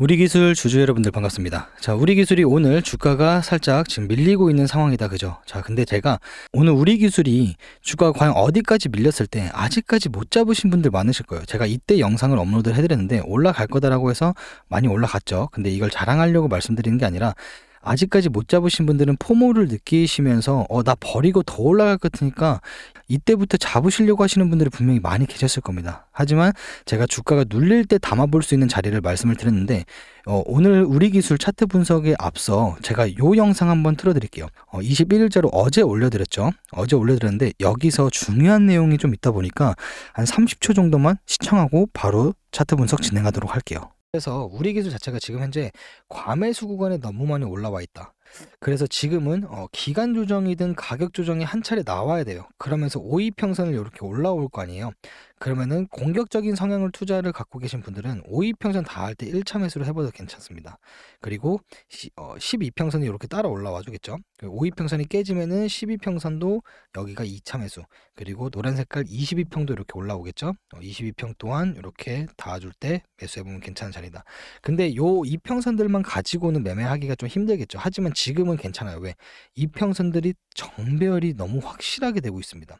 우리 기술 주주 여러분들 반갑습니다. 자, 우리 기술이 오늘 주가가 살짝 지금 밀리고 있는 상황이다. 그죠? 자, 근데 제가 오늘 우리 기술이 주가가 과연 어디까지 밀렸을 때 아직까지 못 잡으신 분들 많으실 거예요. 제가 이때 영상을 업로드 해드렸는데 올라갈 거다라고 해서 많이 올라갔죠. 근데 이걸 자랑하려고 말씀드리는 게 아니라 아직까지 못 잡으신 분들은 포모를 느끼시면서 어, 나 버리고 더 올라갈 것 같으니까 이때부터 잡으시려고 하시는 분들이 분명히 많이 계셨을 겁니다. 하지만 제가 주가가 눌릴 때 담아볼 수 있는 자리를 말씀을 드렸는데 어, 오늘 우리 기술 차트 분석에 앞서 제가 요 영상 한번 틀어드릴게요. 어, 21일자로 어제 올려드렸죠. 어제 올려드렸는데 여기서 중요한 내용이 좀 있다 보니까 한 30초 정도만 시청하고 바로 차트 분석 진행하도록 할게요. 그래서 우리 기술 자체가 지금 현재 과매수 구간에 너무 많이 올라와 있다. 그래서 지금은 어, 기간 조정이든 가격 조정이 한 차례 나와야 돼요. 그러면서 5위 평선을 이렇게 올라올 거 아니에요. 그러면은 공격적인 성향을 투자를 갖고 계신 분들은 5위 평선 닿을 때 1차 매수를 해봐도 괜찮습니다. 그리고 시, 어, 12평선이 이렇게 따라 올라와 주겠죠. 5위 평선이 깨지면은 12평선도 여기가 2차 매수. 그리고 노란 색깔 22평도 이렇게 올라오겠죠. 어, 22평 또한 이렇게 닿아줄 때 매수해보면 괜찮은 자리다. 근데 요 2평선들만 가지고는 매매하기가 좀 힘들겠죠. 하지만 지금은 괜찮아요. 왜? 이평선들이 정배열이 너무 확실하게 되고 있습니다.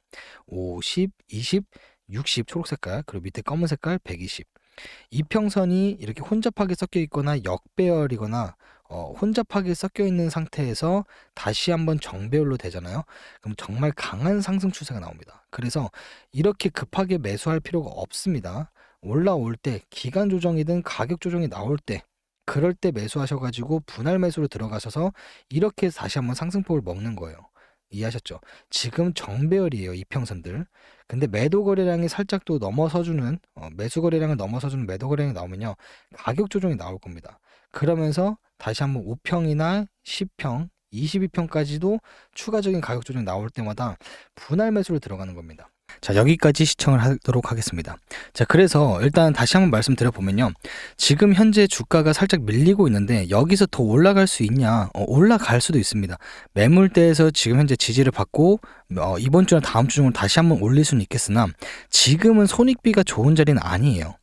50, 20, 60 초록 색깔, 그리고 밑에 검은 색깔 120. 이평선이 이렇게 혼잡하게 섞여 있거나 역배열이거나 어, 혼잡하게 섞여 있는 상태에서 다시 한번 정배열로 되잖아요. 그럼 정말 강한 상승 추세가 나옵니다. 그래서 이렇게 급하게 매수할 필요가 없습니다. 올라올 때 기간 조정이든 가격 조정이 나올 때 그럴 때 매수하셔가지고 분할 매수로 들어가셔서 이렇게 다시 한번 상승폭을 먹는 거예요. 이해하셨죠? 지금 정배열이에요, 이평선들. 근데 매도 거래량이 살짝 또 넘어서주는, 어, 매수 거래량을 넘어서주는 매도 거래량이 나오면요, 가격 조정이 나올 겁니다. 그러면서 다시 한번 5평이나 10평, 22평까지도 추가적인 가격 조정이 나올 때마다 분할 매수로 들어가는 겁니다. 자, 여기까지 시청을 하도록 하겠습니다. 자, 그래서 일단 다시 한번 말씀드려 보면요. 지금 현재 주가가 살짝 밀리고 있는데 여기서 더 올라갈 수 있냐? 어, 올라갈 수도 있습니다. 매물대에서 지금 현재 지지를 받고 어, 이번 주나 다음 주 중으로 다시 한번 올릴 수는 있겠으나 지금은 손익비가 좋은 자리는 아니에요.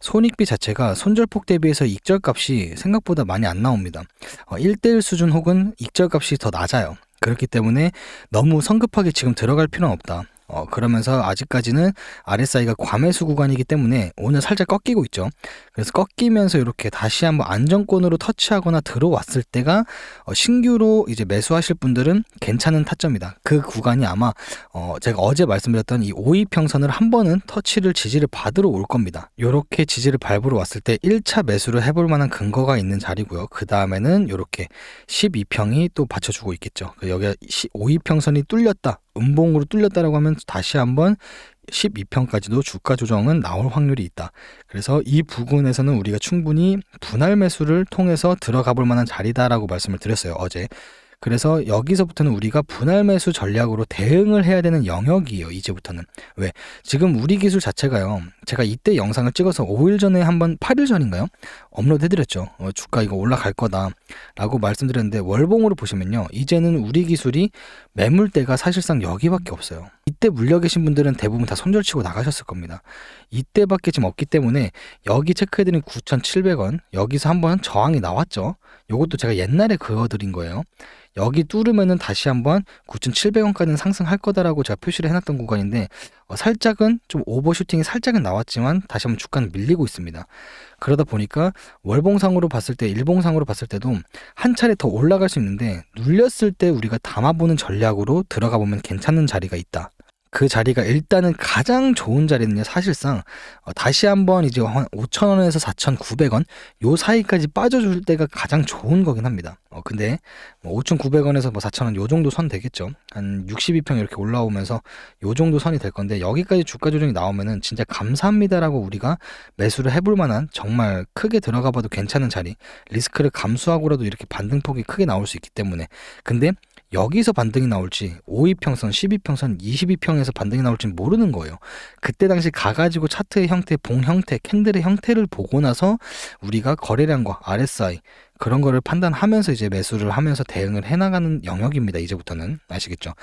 손익비 자체가 손절폭 대비해서 익절값이 생각보다 많이 안 나옵니다. 어, 1대1 수준 혹은 익절값이 더 낮아요. 그렇기 때문에 너무 성급하게 지금 들어갈 필요는 없다. 어, 그러면서 아직까지는 RSI가 과매수 구간이기 때문에 오늘 살짝 꺾이고 있죠. 그래서 꺾이면서 이렇게 다시 한번 안정권으로 터치하거나 들어왔을 때가 어, 신규로 이제 매수하실 분들은 괜찮은 타점이다. 그 구간이 아마 어, 제가 어제 말씀드렸던 이 5위 평선을 한 번은 터치를 지지를 받으러 올 겁니다. 이렇게 지지를 밟으러 왔을 때 1차 매수를 해볼 만한 근거가 있는 자리고요. 그 다음에는 이렇게 12평이 또 받쳐주고 있겠죠. 여기 5위 평선이 뚫렸다. 음봉으로 뚫렸다라고 하면 다시 한번 12평까지도 주가 조정은 나올 확률이 있다. 그래서 이 부분에서는 우리가 충분히 분할 매수를 통해서 들어가 볼 만한 자리다라고 말씀을 드렸어요. 어제. 그래서 여기서부터는 우리가 분할 매수 전략으로 대응을 해야 되는 영역이에요. 이제부터는. 왜? 지금 우리 기술 자체가요. 제가 이때 영상을 찍어서 5일 전에 한번 8일 전인가요? 업로드 해드렸죠. 어, 주가 이거 올라갈 거다. 라고 말씀드렸는데 월봉으로 보시면요. 이제는 우리 기술이 매물대가 사실상 여기밖에 없어요. 이때 물려 계신 분들은 대부분 다 손절치고 나가셨을 겁니다. 이때밖에 지금 없기 때문에 여기 체크해드린 9,700원 여기서 한번 저항이 나왔죠. 요것도 제가 옛날에 그어드린 거예요. 여기 뚫으면은 다시 한번 9,700원까지는 상승할 거다라고 제가 표시를 해놨던 구간인데 어, 살짝은 좀 오버슈팅이 살짝은 나왔지만 다시 한번 주가는 밀리고 있습니다. 그러다 보니까 월봉상으로 봤을 때 일봉상으로 봤을 때도 한 차례 더 올라갈 수 있는데 눌렸을 때 우리가 담아보는 전략으로 들어가 보면 괜찮은 자리가 있다. 그 자리가 일단은 가장 좋은 자리는요, 사실상, 어, 다시 한번 이제 한 5,000원에서 4,900원, 요 사이까지 빠져줄 때가 가장 좋은 거긴 합니다. 어, 근데, 뭐 5,900원에서 뭐 4,000원 요 정도 선 되겠죠. 한 62평 이렇게 올라오면서 요 정도 선이 될 건데, 여기까지 주가 조정이 나오면은 진짜 감사합니다라고 우리가 매수를 해볼 만한 정말 크게 들어가 봐도 괜찮은 자리, 리스크를 감수하고라도 이렇게 반등폭이 크게 나올 수 있기 때문에. 근데, 여기서 반등이 나올지 5위평선, 12평선, 22평에서 반등이 나올지 모르는 거예요. 그때 당시 가가지고 차트의 형태, 봉 형태, 캔들의 형태를 보고 나서 우리가 거래량과 RSI 그런 거를 판단하면서 이제 매수를 하면서 대응을 해나가는 영역입니다. 이제부터는 아시겠죠?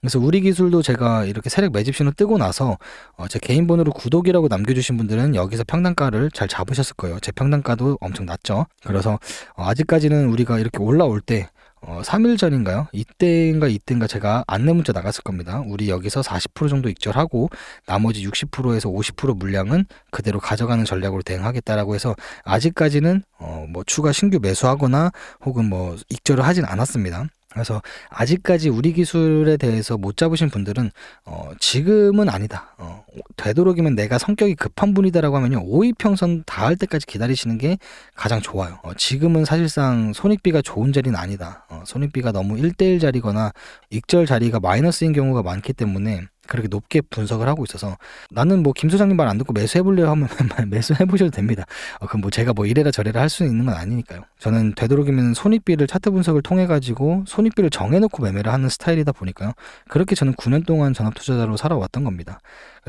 그래서 우리 기술도 제가 이렇게 세력 매집 신호 뜨고 나서 어, 제 개인 번호로 구독이라고 남겨주신 분들은 여기서 평단가를 잘 잡으셨을 거예요. 제 평단가도 엄청 낮죠. 그래서 어, 아직까지는 우리가 이렇게 올라올 때 어, 3일 전인가요? 이때인가 이때인가 제가 안내 문자 나갔을 겁니다. 우리 여기서 40% 정도 익절하고 나머지 60%에서 50% 물량은 그대로 가져가는 전략으로 대응하겠다라고 해서 아직까지는 어, 뭐 추가 신규 매수하거나 혹은 뭐 익절을 하진 않았습니다. 그래서 아직까지 우리 기술에 대해서 못 잡으신 분들은 어, 지금은 아니다. 어, 되도록이면 내가 성격이 급한 분이다라고 하면요 오이평선 닿을 때까지 기다리시는 게 가장 좋아요. 어, 지금은 사실상 손익비가 좋은 자리는 아니다. 어, 손익비가 너무 1대1 자리거나 익절 자리가 마이너스인 경우가 많기 때문에 그렇게 높게 분석을 하고 있어서 나는 뭐 김 소장님 말 안 듣고 매수해보려 하면 매수해보셔도 됩니다. 어, 그럼 뭐 제가 뭐 이래라 저래라 할 수 있는 건 아니니까요. 저는 되도록이면 손익비를 차트 분석을 통해 가지고 손익비를 정해놓고 매매를 하는 스타일이다 보니까요. 그렇게 저는 9년 동안 전업 투자자로 살아왔던 겁니다.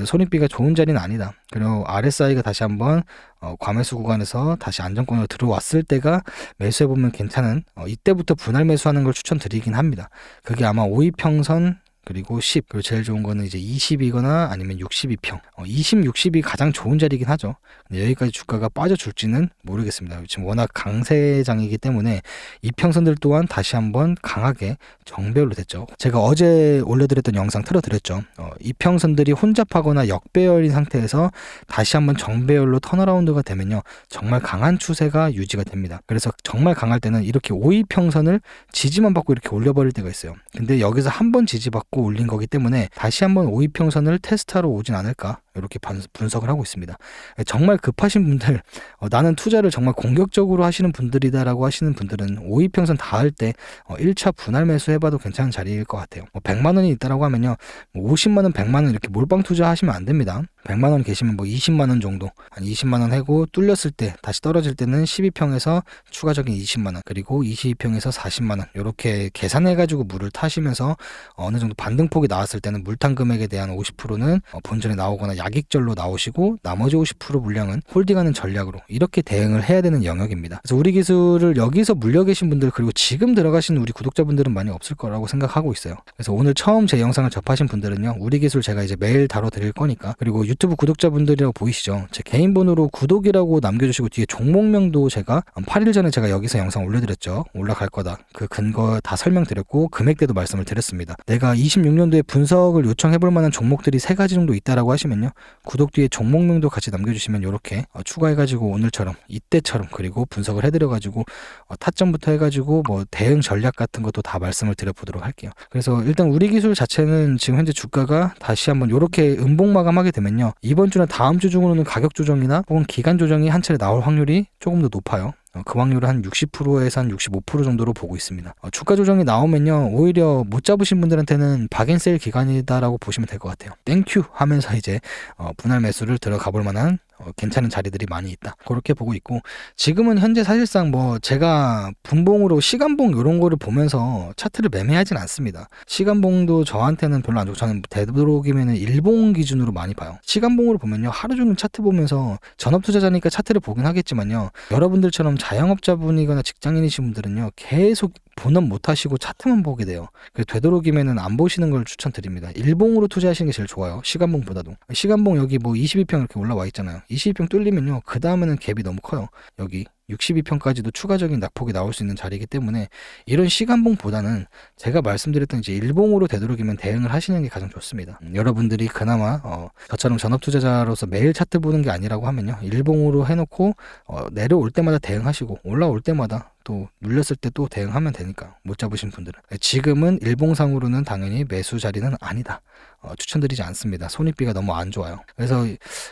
손익비가 좋은 자리는 아니다. 그리고 RSI가 다시 한번 어, 과매수 구간에서 다시 안정권으로 들어왔을 때가 매수해보면 괜찮은 어, 이때부터 분할 매수하는 걸 추천드리긴 합니다. 그게 아마 5위평선 그리고 10 그리고 제일 좋은 거는 이제 20이거나 아니면 62평. 어, 20, 60이 가장 좋은 자리긴 하죠 여기까지 주가가 빠져줄지는 모르겠습니다. 지금 워낙 강세장이기 때문에 이평선들 또한 다시 한번 강하게 정배열로 됐죠. 제가 어제 올려드렸던 영상 틀어드렸죠. 어, 이평선들이 혼잡하거나 역배열인 상태에서 다시 한번 정배열로 턴어라운드가 되면요. 정말 강한 추세가 유지가 됩니다. 그래서 정말 강할 때는 이렇게 5이평선을 지지만 받고 이렇게 올려버릴 때가 있어요. 근데 여기서 한 번 지지받고 올린 거기 때문에 다시 한번 5이평선을 테스트하러 오진 않을까 이렇게 반- 분석을 하고 있습니다. 정말 급하신 분들, 어, 나는 투자를 정말 공격적으로 하시는 분들이다라고 하시는 분들은 5위평선 닿을 때 어, 1차 분할 매수 해봐도 괜찮은 자리일 것 같아요. 뭐 100만 원이 있다라고 하면요, 뭐 50만 원, 100만 원 이렇게 몰빵 투자하시면 안 됩니다. 100만 원 계시면 뭐 20만 원 정도, 한 20만 원 하고 뚫렸을 때 다시 떨어질 때는 12평에서 추가적인 20만 원, 그리고 22평에서 40만 원 이렇게 계산해가지고 물을 타시면서 어느 정도 반등폭이 나왔을 때는 물탄 금액에 대한 50%는 어, 본전에 나오거나 약익절로 나오시고 나머지 50% 물량은 홀딩하는 전략으로 이렇게 대응을 해야 되는 영역입니다. 그래서 우리 기술을 여기서 물려 계신 분들 그리고 지금 들어가신 우리 구독자분들은 많이 없을 거라고 생각하고 있어요. 그래서 오늘 처음 제 영상을 접하신 분들은요. 우리 기술 제가 이제 매일 다뤄 드릴 거니까 그리고 유튜브 구독자분들이라고 보이시죠? 제 개인 번호로 구독이라고 남겨주시고 뒤에 종목명도 제가 8일 전에 제가 여기서 영상 올려드렸죠. 올라갈 거다. 그 근거 다 설명드렸고 금액대도 말씀을 드렸습니다. 내가 26년도에 분석을 요청해볼 만한 종목들이 세 가지 정도 있다라고 하시면요. 구독 뒤에 종목명도 같이 남겨주시면 이렇게 어, 추가해가지고 오늘처럼 이때처럼 그리고 분석을 해드려가지고 어, 타점부터 해가지고 뭐 대응 전략 같은 것도 다 말씀을 드려보도록 할게요. 그래서 일단 우리 기술 자체는 지금 현재 주가가 다시 한번 이렇게 음봉 마감하게 되면요. 이번 주나 다음 주 중으로는 가격 조정이나 혹은 기간 조정이 한 차례 나올 확률이 조금 더 높아요. 어, 그 확률을 한 60%에서 한 65% 정도로 보고 있습니다. 어, 주가 조정이 나오면요, 오히려 못 잡으신 분들한테는 박앤세일 기간이다라고 보시면 될 것 같아요. 땡큐 하면서 이제 어, 분할 매수를 들어가 볼 만한 어, 괜찮은 자리들이 많이 있다. 그렇게 보고 있고 지금은 현재 사실상 뭐 제가 분봉으로 시간봉 이런 거를 보면서 차트를 매매하진 않습니다. 시간봉도 저한테는 별로 안 좋고 저는 되도록이면 일봉 기준으로 많이 봐요. 시간봉으로 보면요 하루 종일 차트 보면서 전업 투자자니까 차트를 보긴 하겠지만요 여러분들처럼 자영업자분이거나 직장인이신 분들은요 계속 본업 못 하시고 차트만 보게 돼요. 그래서 되도록이면은 안 보시는 걸 추천드립니다. 일봉으로 투자하시는 게 제일 좋아요. 시간봉보다도. 시간봉 여기 뭐 22평 이렇게 올라와 있잖아요. 22평 뚫리면요. 그 다음에는 갭이 너무 커요. 여기 62평까지도 추가적인 낙폭이 나올 수 있는 자리이기 때문에 이런 시간봉보다는 제가 말씀드렸던 이제 일봉으로 되도록이면 대응을 하시는 게 가장 좋습니다. 음, 여러분들이 그나마 어, 저처럼 전업 투자자로서 매일 차트 보는 게 아니라고 하면요. 일봉으로 해놓고 어, 내려올 때마다 대응하시고 올라올 때마다 또 눌렸을 때 또 대응하면 되니까 못 잡으신 분들은 지금은 일봉상으로는 당연히 매수 자리는 아니다. 어, 추천드리지 않습니다. 손익비가 너무 안 좋아요. 그래서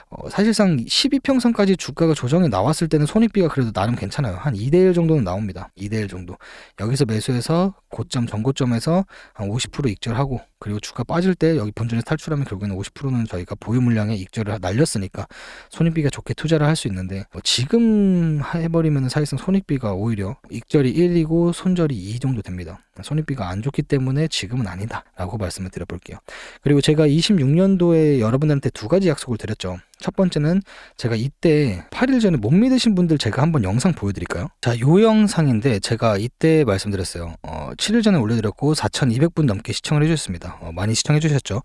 어, 사실상 12평선까지 주가가 조정이 나왔을 때는 손익비가 그래도 나름 괜찮아요. 한 2대1 정도는 나옵니다. 2대1 정도. 여기서 매수해서 고점, 전고점에서 한 50% 익절하고 그리고 주가 빠질 때 여기 본전에서 탈출하면 결국에는 50%는 저희가 보유 물량에 익절을 날렸으니까 손익비가 좋게 투자를 할 수 있는데 뭐 지금 해버리면 사실상 손익비가 오히려 익절이 1이고 손절이 2 정도 됩니다. 손익비가 안 좋기 때문에 지금은 아니다라고 말씀을 드려볼게요. 그리고 제가 26년도에 여러분들한테 두 가지 약속을 드렸죠. 첫 번째는 제가 이때 8일 전에 못 믿으신 분들 제가 한번 영상 보여드릴까요? 자, 요 영상인데 제가 이때 말씀드렸어요. 어, 7일 전에 올려드렸고 4,200분 넘게 시청을 해주셨습니다. 어, 많이 시청해 주셨죠.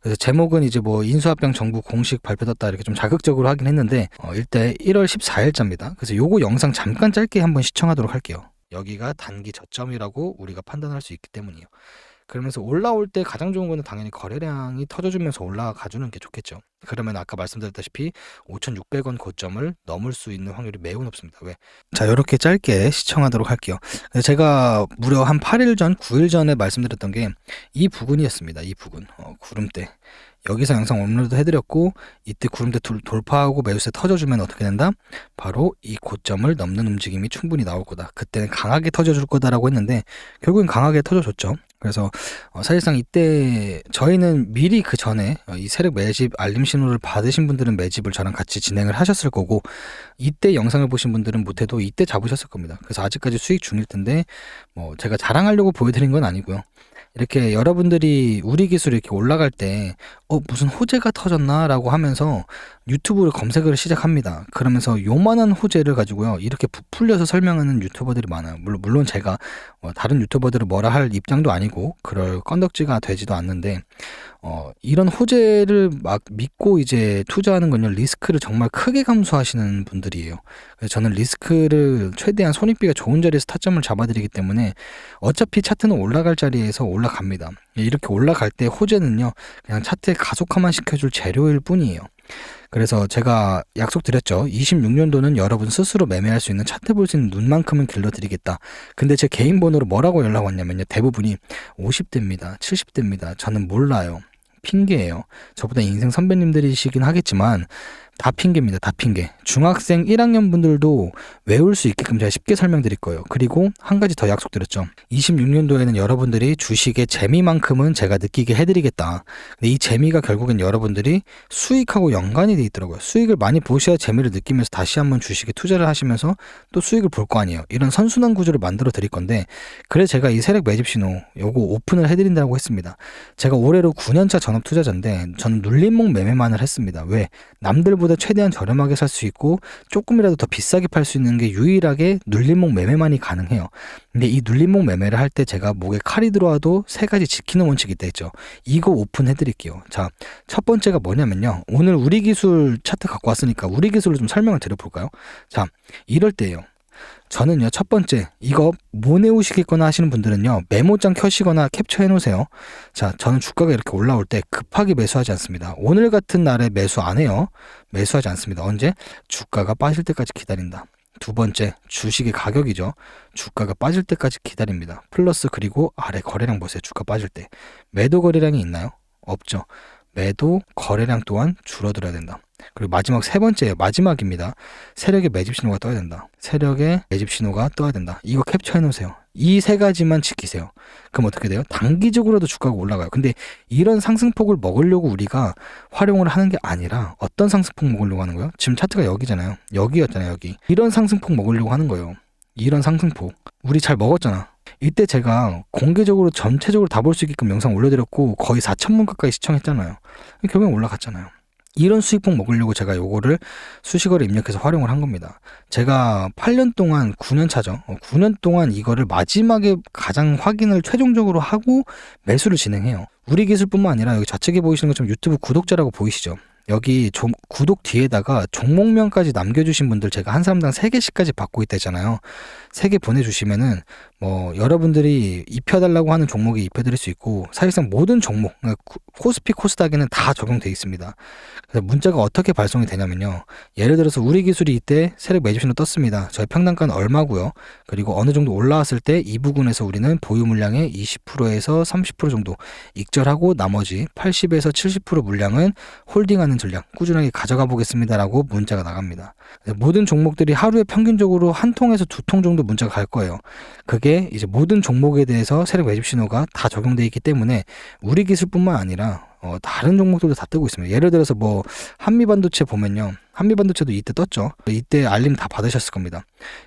그래서 제목은 이제 뭐 인수합병 정부 공식 발표됐다 이렇게 좀 자극적으로 하긴 했는데 어, 이때 1월 14일자입니다. 그래서 요거 영상 잠깐 짧게 한번 시청하도록 할게요. 여기가 단기 저점이라고 우리가 판단할 수 있기 때문이에요. 그러면서 올라올 때 가장 좋은 거는 당연히 거래량이 터져주면서 올라가 주는 게 좋겠죠. 그러면 아까 말씀드렸다시피 5,600원 고점을 넘을 수 있는 확률이 매우 높습니다. 왜? 자, 이렇게 짧게 시청하도록 할게요. 제가 무려 한 8일 전, 9일 전에 말씀드렸던 게 이 부근이었습니다. 이 부근. 어, 구름대. 여기서 영상 업로드 해드렸고 이때 구름대 돌 파하고 매수세 터져주면 어떻게 된다? 바로 이 고점을 넘는 움직임이 충분히 나올 거다. 그때는 강하게 터져줄 거다라고 했는데 결국엔 강하게 터져줬죠. 그래서 어, 사실상 이때 저희는 미리 그 전에 어, 이 세력 매집 알림 신호를 받으신 분들은 매집을 저랑 같이 진행을 하셨을 거고 이때 영상을 보신 분들은 못해도 이때 잡으셨을 겁니다. 그래서 아직까지 수익 중일 텐데 뭐 제가 자랑하려고 보여드린 건 아니고요. 이렇게 여러분들이 우리 기술이 이렇게 올라갈 때, 어, 무슨 호재가 터졌나 라고 하면서 유튜브를 검색을 시작합니다. 그러면서 요만한 호재를 가지고요. 이렇게 부풀려서 설명하는 유튜버들이 많아요. 물론, 제가 뭐 다른 유튜버들을 뭐라 할 입장도 아니고, 그럴 건덕지가 되지도 않는데, 어, 이런 호재를 막 믿고 이제 투자하는 건요, 리스크를 정말 크게 감수하시는 분들이에요. 그래서 저는 리스크를 최대한 손익비가 좋은 자리에서 타점을 잡아드리기 때문에 어차피 차트는 올라갈 자리에서 올라갑니다. 이렇게 올라갈 때 호재는요, 그냥 차트에 가속화만 시켜줄 재료일 뿐이에요. 그래서 제가 약속드렸죠. 26년도는 여러분 스스로 매매할 수 있는 차트 볼 수 있는 눈만큼은 길러드리겠다. 근데 제 개인 번호로 뭐라고 연락 왔냐면요. 대부분이 50대입니다. 70대입니다. 저는 몰라요. 핑계예요. 저보다 인생 선배님들이시긴 하겠지만 다 핑계입니다. 다 핑계. 중학생 1학년 분들도 외울 수 있게끔 제가 쉽게 설명드릴 거예요. 그리고 한 가지 더 약속드렸죠. 26년도에는 여러분들이 주식의 재미만큼은 제가 느끼게 해드리겠다. 근데 이 재미가 결국엔 여러분들이 수익하고 연관이 돼 있더라고요. 수익을 많이 보셔야 재미를 느끼면서 다시 한번 주식에 투자를 하시면서 또 수익을 볼 거 아니에요. 이런 선순환 구조를 만들어 드릴 건데 그래서 제가 이 세력 매집 신호 요거 오픈을 해드린다고 했습니다. 제가 올해로 9년차 전업 투자자인데 저는 눌림목 매매만을 했습니다. 왜? 남들보다 최대한 저렴하게 살 수 있고 조금이라도 더 비싸게 팔 수 있는 게 유일하게 눌림목 매매만이 가능해요. 근데 이 눌림목 매매를 할 때 제가 목에 칼이 들어와도 세 가지 지키는 원칙이 있다 했죠. 이거 오픈해 드릴게요. 자, 첫 번째가 뭐냐면요. 오늘 우리 기술 차트 갖고 왔으니까 우리 기술로 좀 설명을 드려볼까요? 자, 이럴 때예요. 저는요, 첫 번째, 이거 모내우시겠거나 하시는 분들은요, 메모장 켜시거나 캡처해 놓으세요. 자, 저는 주가가 이렇게 올라올 때 급하게 매수하지 않습니다. 오늘 같은 날에 매수 안 해요. 매수하지 않습니다. 언제? 주가가 빠질 때까지 기다린다. 두 번째, 주식의 가격이죠. 주가가 빠질 때까지 기다립니다. 플러스 그리고 아래 거래량 보세요. 주가 빠질 때. 매도 거래량이 있나요? 없죠. 매도 거래량 또한 줄어들어야 된다. 그리고 마지막 세 번째예요. 마지막입니다. 세력의 매집 신호가 떠야 된다. 세력의 매집 신호가 떠야 된다. 이거 캡처해 놓으세요. 이 세 가지만 지키세요. 그럼 어떻게 돼요? 단기적으로도 주가가 올라가요. 근데 이런 상승폭을 먹으려고 우리가 활용을 하는 게 아니라 어떤 상승폭 먹으려고 하는 거예요? 지금 차트가 여기잖아요. 여기였잖아요, 여기. 이런 상승폭 먹으려고 하는 거예요. 이런 상승폭. 우리 잘 먹었잖아. 이때 제가 공개적으로 전체적으로 다 볼 수 있게끔 영상 올려드렸고 거의 4천문 가까이 시청했잖아요. 결국엔 올라갔잖아요. 이런 수익폭 먹으려고 제가 요거를 수식어를 입력해서 활용을 한 겁니다. 제가 8년 동안 9년 차죠. 9년 어, 동안 이거를 마지막에 가장 확인을 최종적으로 하고 매수를 진행해요. 우리 기술뿐만 아니라 여기 좌측에 보이시는 것처럼 유튜브 구독자라고 보이시죠? 여기 좀 구독 뒤에다가 종목명까지 남겨주신 분들 제가 한 사람당 3개씩까지 받고 있다잖아요. 3개 보내주시면은 뭐 여러분들이 입혀달라고 하는 종목에 입혀드릴 수 있고 사실상 모든 종목 그러니까 코스피 코스닥에는 다 적용돼 있습니다. 그래서 문자가 어떻게 발송이 되냐면요. 예를 들어서 우리 기술이 이때 세력 매집신호 떴습니다. 저희 평단가는 얼마고요. 그리고 어느 정도 올라왔을 때 이 부분에서 우리는 보유 물량의 20%에서 30% 정도 익절하고 나머지 80에서 70% 물량은 홀딩하는 전략 꾸준하게 가져가 보겠습니다라고 문자가 나갑니다. 모든 종목들이 하루에 평균적으로 한 통에서 두 통 정도 문자가 갈 거예요. 그게 이제 모든 종목에 대해서 세력 매집 신호가 다 적용돼 있기 때문에 우리 기술뿐만 아니라 어, 다른 종목들도 다 뜨고 있습니다. 예를 들어서 뭐 한미반도체 보면요. 한미반도체도 이때 떴죠. 이때 알림 다 받으셨을 겁니다.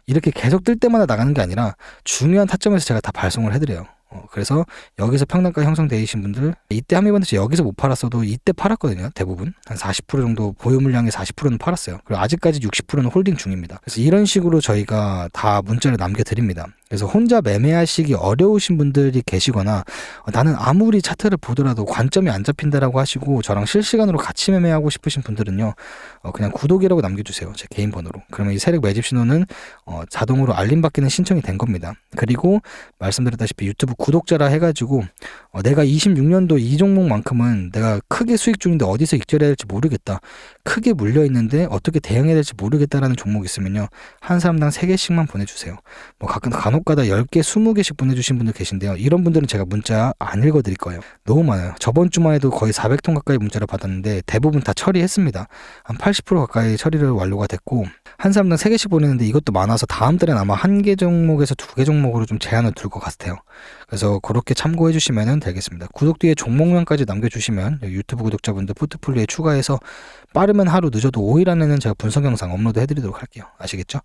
이렇게 계속 뜰 때마다 나가는 게 아니라 중요한 타점에서 제가 다 발송을 해드려요. 어, 그래서 여기서 평단가 형성되신 분들 이때 한미반도체 여기서 못 팔았어도 이때 팔았거든요. 대부분 한 40% 정도 보유 물량의 40%는 팔았어요. 그리고 아직까지 60%는 홀딩 중입니다. 그래서 이런 식으로 저희가 다 문자를 남겨드립니다. 그래서 혼자 매매하시기 어려우신 분들이 계시거나 어, 나는 아무리 차트를 보더라도 관점이 안 잡힌다라고 하시고 저랑 실시간으로 같이 매매하고 싶으신 분들은요 어, 그냥 구독이라고 남겨주세요 제 개인 번호로. 그러면 이 세력 매집 신호는 어, 자동으로 알림 받기는 신청이 된 겁니다. 그리고 말씀드렸다시피 유튜브 구독자라 해가지고 어, 내가 26년도 이 종목만큼은 내가 크게 수익 중인데 어디서 익절해야 될지 모르겠다 크게 물려 있는데 어떻게 대응해야 될지 모르겠다라는 종목 있으면요 한 사람당 3개씩만 보내주세요. 뭐 가끔 간 혹가다 10개, 20개씩 보내주신 분들 계신데요. 이런 분들은 제가 문자 안 읽어드릴 거예요. 너무 많아요. 저번 주만 해도 거의 400통 가까이 문자를 받았는데 대부분 다 처리했습니다. 한 80% 가까이 처리를 완료가 됐고 한 사람당 3개씩 보내는데 이것도 많아서 다음 달엔 아마 한 개 종목에서 두 개 종목으로 좀 제한을 둘 것 같아요. 그래서 그렇게 참고해 주시면 되겠습니다. 구독 뒤에 종목명까지 남겨주시면 유튜브 구독자분들 포트폴리오에 추가해서 빠르면 하루 늦어도 5일 안에는 제가 분석 영상 업로드 해드리도록 할게요. 아시겠죠?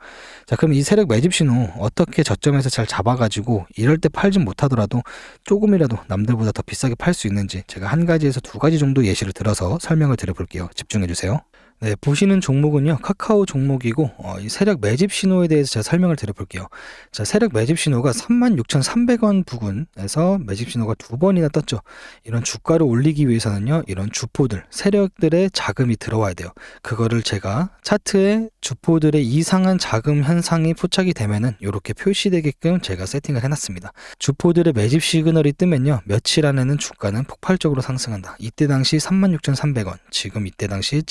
자, 그럼 이 세력 매집 신호 어떻게 저점에서 잘 잡아가지고 이럴 때 팔진 못하더라도 조금이라도 남들보다 더 비싸게 팔 수 있는지 제가 한 가지에서 두 가지 정도 예시를 들어서 설명을 드려볼게요. 집중해 주세요. 네, 보시는 종목은요, 카카오 종목이고, 어, 이 세력 매집 신호에 대해서 제가 설명을 드려볼게요. 자, 세력 매집 신호가 36,300원 부근에서 매집 신호가 두 번이나 떴죠. 이런 주가를 올리기 위해서는요, 이런 주포들, 세력들의 자금이 들어와야 돼요. 그거를 제가 차트에 주포들의 이상한 자금 현상이 포착이 되면은 이렇게 표시되게끔 제가 세팅을 해놨습니다. 주포들의 매집 시그널이 뜨면요, 며칠 안에는 주가는 폭발적으로 상승한다. 이때 당시 36,300원, 지금 이때 당시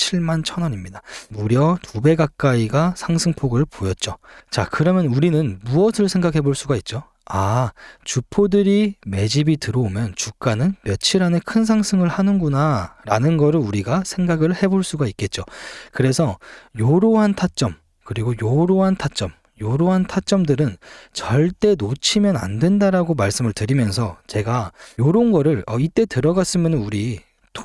71,000원입니다. 무려 두 배 가까이가 상승폭을 보였죠. 자, 그러면 우리는 무엇을 생각해 볼 수가 있죠? 아, 주포들이 매집이 들어오면 주가는 며칠 안에 큰 상승을 하는구나 라는 거를 우리가 생각을 해볼 수가 있겠죠. 그래서 요러한 타점, 그리고 요러한 타점, 요러한 타점들은 절대 놓치면 안 된다라고 말씀을 드리면서 제가 요런 거를 어, 이때 들어갔으면 우리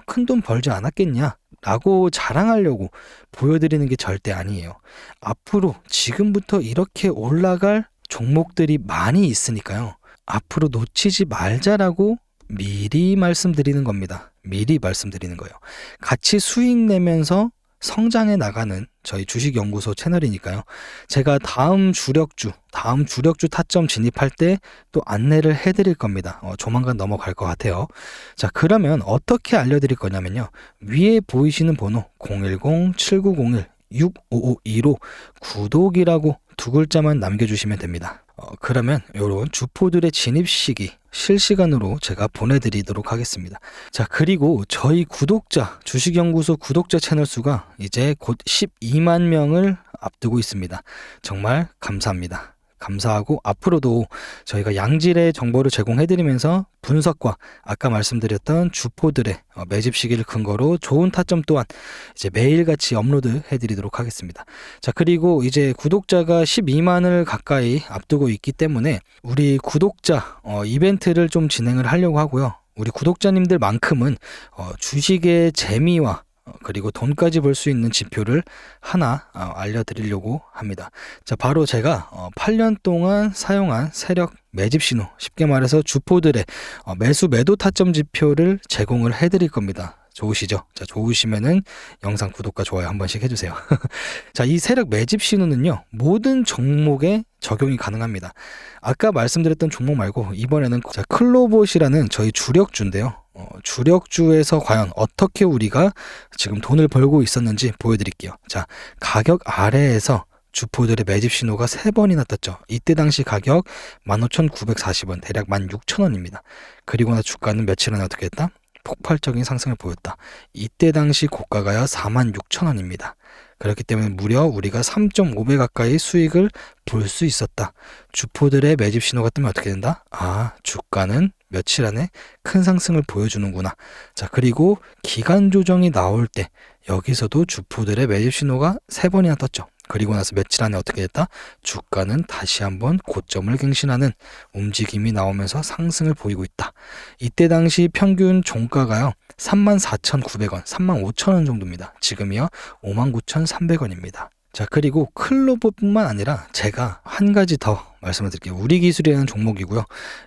큰 돈 벌지 않았겠냐 라고 자랑하려고 보여드리는 게 절대 아니에요. 앞으로 지금부터 이렇게 올라갈 종목들이 많이 있으니까요. 앞으로 놓치지 말자라고 미리 말씀드리는 겁니다. 미리 말씀드리는 거예요. 같이 수익 내면서 성장해 나가는 저희 주식연구소 채널이니까요. 제가 다음 주력주, 다음 주력주 타점 진입할 때 또 안내를 해드릴 겁니다. 어, 조만간 넘어갈 것 같아요. 자, 그러면 어떻게 알려드릴 거냐면요. 위에 보이시는 번호 010-7901-6552로 구독이라고 두 글자만 남겨주시면 됩니다. 어, 그러면 이런 주포들의 진입 시기 실시간으로 제가 보내드리도록 하겠습니다. 자, 그리고 저희 구독자, 주식연구소 구독자 채널 수가 이제 곧 12만 명을 앞두고 있습니다. 정말 감사합니다. 감사하고 앞으로도 저희가 양질의 정보를 제공해드리면서 분석과 아까 말씀드렸던 주포들의 어, 매집 시기를 근거로 좋은 타점 또한 이제 매일같이 업로드 해드리도록 하겠습니다. 자 그리고 이제 구독자가 12만을 가까이 앞두고 있기 때문에 우리 구독자 어, 이벤트를 좀 진행을 하려고 하고요. 우리 구독자님들만큼은 어, 주식의 재미와 어, 그리고 돈까지 벌 수 있는 지표를 하나 어, 알려드리려고 합니다. 자, 바로 제가 어, 8년 동안 사용한 세력 매집 신호, 쉽게 말해서 주포들의 어, 매수 매도 타점 지표를 제공을 해드릴 겁니다. 좋으시죠? 자, 좋으시면은 영상 구독과 좋아요 한 번씩 해주세요. 자, 이 세력 매집 신호는요, 모든 종목에 적용이 가능합니다. 아까 말씀드렸던 종목 말고 이번에는 자, 클로봇이라는 저희 주력주인데요. 어, 주력주에서 과연 어떻게 우리가 지금 돈을 벌고 있었는지 보여드릴게요. 자, 가격 아래에서 주포들의 매집 신호가 세 번이나 떴죠. 이때 당시 가격 15,940원, 대략 16,000원입니다. 그리고 나 주가는 며칠 안에 어떻게 했다? 폭발적인 상승을 보였다. 이때 당시 고가가요 46,000원입니다. 그렇기 때문에 무려 우리가 3.5배 가까이 수익을 볼 수 있었다. 주포들의 매집 신호가 뜨면 어떻게 된다? 아, 주가는 며칠 안에 큰 상승을 보여주는구나. 자, 그리고 기간 조정이 나올 때 여기서도 주포들의 매집 신호가 세 번이나 떴죠. 그리고 나서 며칠 안에 어떻게 됐다? 주가는 다시 한번 고점을 갱신하는 움직임이 나오면서 상승을 보이고 있다. 이때 당시 평균 종가가요. 34,900원, 35,000원 정도입니다. 지금이요. 59,300원입니다. 자, 그리고 클로버뿐만 아니라 제가 한 가지 더 말씀을 드릴게요. 우리 기술이라는 종목이고요.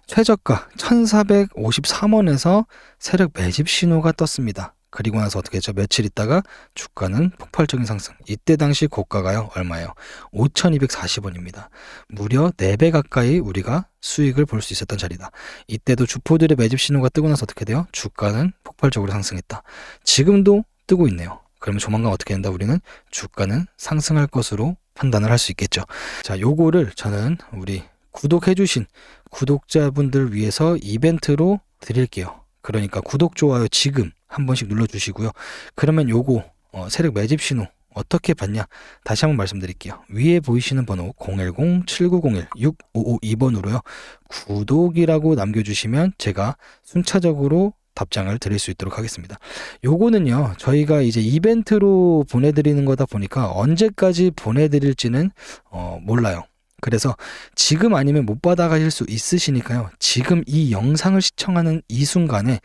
최저가 1453원에서 세력 매집 신호가 떴습니다. 그리고 나서 어떻게 했죠? 며칠 있다가 주가는 폭발적인 상승. 이때 당시 고가가요. 얼마예요? 5,240원입니다. 무려 4배 가까이 우리가 수익을 볼 수 있었던 자리다. 이때도 주포들의 매집 신호가 뜨고 나서 어떻게 돼요? 주가는 폭발적으로 상승했다. 지금도 뜨고 있네요. 그러면 조만간 어떻게 된다? 우리는 주가는 상승할 것으로 판단을 할 수 있겠죠. 자, 요거를 저는 우리 구독해주신 구독자분들 위해서 이벤트로 드릴게요. 그러니까 구독, 좋아요 지금 한 번씩 눌러주시고요. 그러면 요거 어, 세력 매집 신호 어떻게 받냐? 다시 한번 말씀드릴게요. 위에 보이시는 번호 010-7901-6552번으로요. 구독이라고 남겨주시면 제가 순차적으로 답장을 드릴 수 있도록 하겠습니다. 요거는요, 저희가 이제 이벤트로 보내드리는 거다 보니까 언제까지 보내드릴지는 어, 몰라요. 그래서 지금 아니면 못 받아가실 수 있으시니까요. 지금 이 영상을 시청하는 이 순간에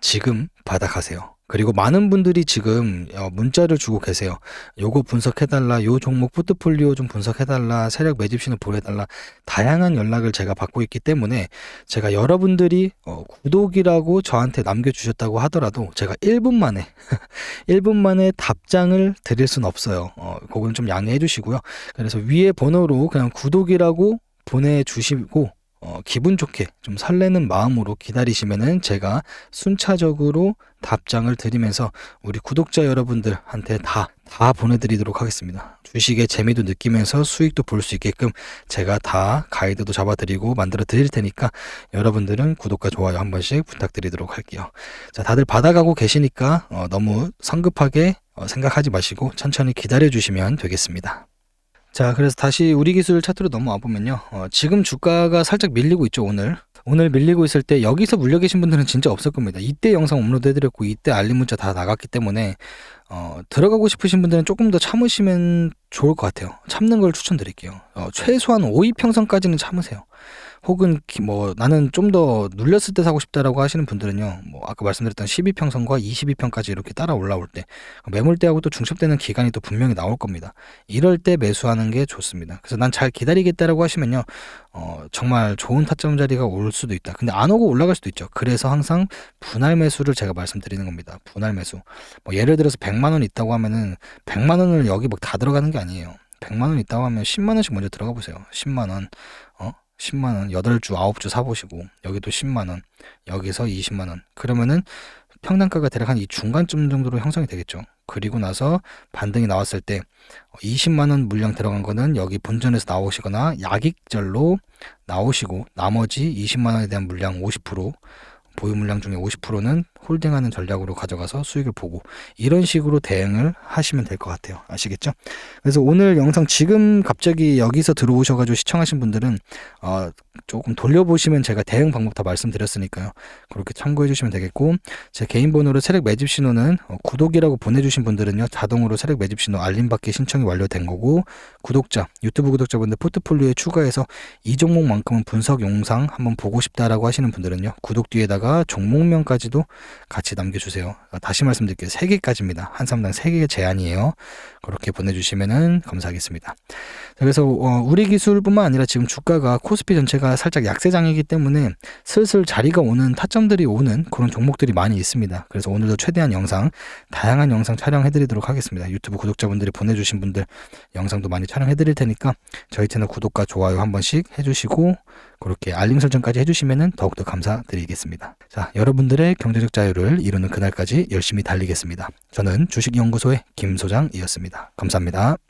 지금 받아가세요. 그리고 많은 분들이 지금 어, 문자를 주고 계세요. 요거 분석해달라, 요 종목 포트폴리오 좀 분석해달라, 세력 매집 신호 보내달라, 다양한 연락을 제가 받고 있기 때문에 제가 여러분들이 어, 구독이라고 저한테 남겨주셨다고 하더라도 제가 1분 만에 1분 만에 답장을 드릴 순 없어요. 어, 그건 좀 양해해 주시고요. 그래서 위에 번호로 그냥 구독이라고 보내주시고 어, 기분 좋게 좀 설레는 마음으로 기다리시면은 제가 순차적으로 답장을 드리면서 우리 구독자 여러분들한테 다, 다 보내드리도록 하겠습니다. 주식의 재미도 느끼면서 수익도 볼 수 있게끔 제가 다 가이드도 잡아드리고 만들어 드릴 테니까 여러분들은 구독과 좋아요 한 번씩 부탁드리도록 할게요. 자, 다들 받아가고 계시니까 어, 너무 성급하게 어, 생각하지 마시고 천천히 기다려 주시면 되겠습니다. 자, 그래서 다시 우리 기술 차트로 넘어와 보면요. 어, 지금 주가가 살짝 밀리고 있죠, 오늘. 오늘 밀리고 있을 때 여기서 물려 계신 분들은 진짜 없을 겁니다. 이때 영상 업로드 해드렸고, 이때 알림 문자 다 나갔기 때문에, 어, 들어가고 싶으신 분들은 조금 더 참으시면 좋을 것 같아요. 참는 걸 추천드릴게요. 어, 최소한 5위 평선까지는 참으세요. 혹은 기- 뭐 나는 좀 더 눌렸을 때 사고 싶다라고 하시는 분들은요. 뭐 아까 말씀드렸던 12평선과 22평까지 이렇게 따라 올라올 때 매물대하고 또 중첩되는 기간이 또 분명히 나올 겁니다. 이럴 때 매수하는 게 좋습니다. 그래서 난 잘 기다리겠다라고 하시면요. 어, 정말 좋은 타점 자리가 올 수도 있다. 근데 안 오고 올라갈 수도 있죠. 그래서 항상 분할 매수를 제가 말씀드리는 겁니다. 분할 매수. 뭐 예를 들어서 100만 원 있다고 하면은 100만 원을 여기 막 다 들어가는 게 아니에요. 100만 원 있다고 하면 10만 원씩 먼저 들어가 보세요. 10만 원. 어? 10만 원, 8주, 9주 사보시고, 여기도 10만 원, 여기서 20만 원. 그러면은 평단가가 대략 한 이 중간쯤 정도로 형성이 되겠죠. 그리고 나서 반등이 나왔을 때 20만 원 물량 들어간 거는 여기 본전에서 나오시거나 약익절로 나오시고 나머지 20만 원에 대한 물량 50% 보유 물량 중에 50%는 홀딩하는 전략으로 가져가서 수익을 보고 이런 식으로 대응을 하시면 될 것 같아요. 아시겠죠? 그래서 오늘 영상 지금 갑자기 여기서 들어오셔가지고 시청하신 분들은 어, 조금 돌려보시면 제가 대응 방법 다 말씀드렸으니까요. 그렇게 참고해 주시면 되겠고 제 개인 번호로 세력 매집 신호는 어, 구독이라고 보내주신 분들은요 자동으로 세력 매집 신호 알림 받기 신청이 완료된 거고 구독자 유튜브 구독자분들 포트폴리오에 추가해서 이 종목만큼은 분석 영상 한번 보고 싶다라고 하시는 분들은요 구독 뒤에다가 종목명까지도 같이 남겨주세요. 아, 다시 말씀드릴게요. 3개까지입니다. 한 사람당 3개 제한이에요. 그렇게 보내주시면 감사하겠습니다. 자, 그래서 어, 우리 기술뿐만 아니라 지금 주가가 코스피 전체가 살짝 약세장이기 때문에 슬슬 자리가 오는 타점들이 오는 그런 종목들이 많이 있습니다. 그래서 오늘도 최대한 영상 다양한 영상 촬영해드리도록 하겠습니다. 유튜브 구독자분들이 보내주신 분들 영상도 많이 촬영해드릴 테니까 저희 채널 구독과 좋아요 한 번씩 해주시고 그렇게 알림 설정까지 해주시면 더욱더 감사드리겠습니다. 자, 여러분들의 경제적 자유를 이루는 그날까지 열심히 달리겠습니다. 저는 주식연구소의 김 소장이었습니다. 감사합니다.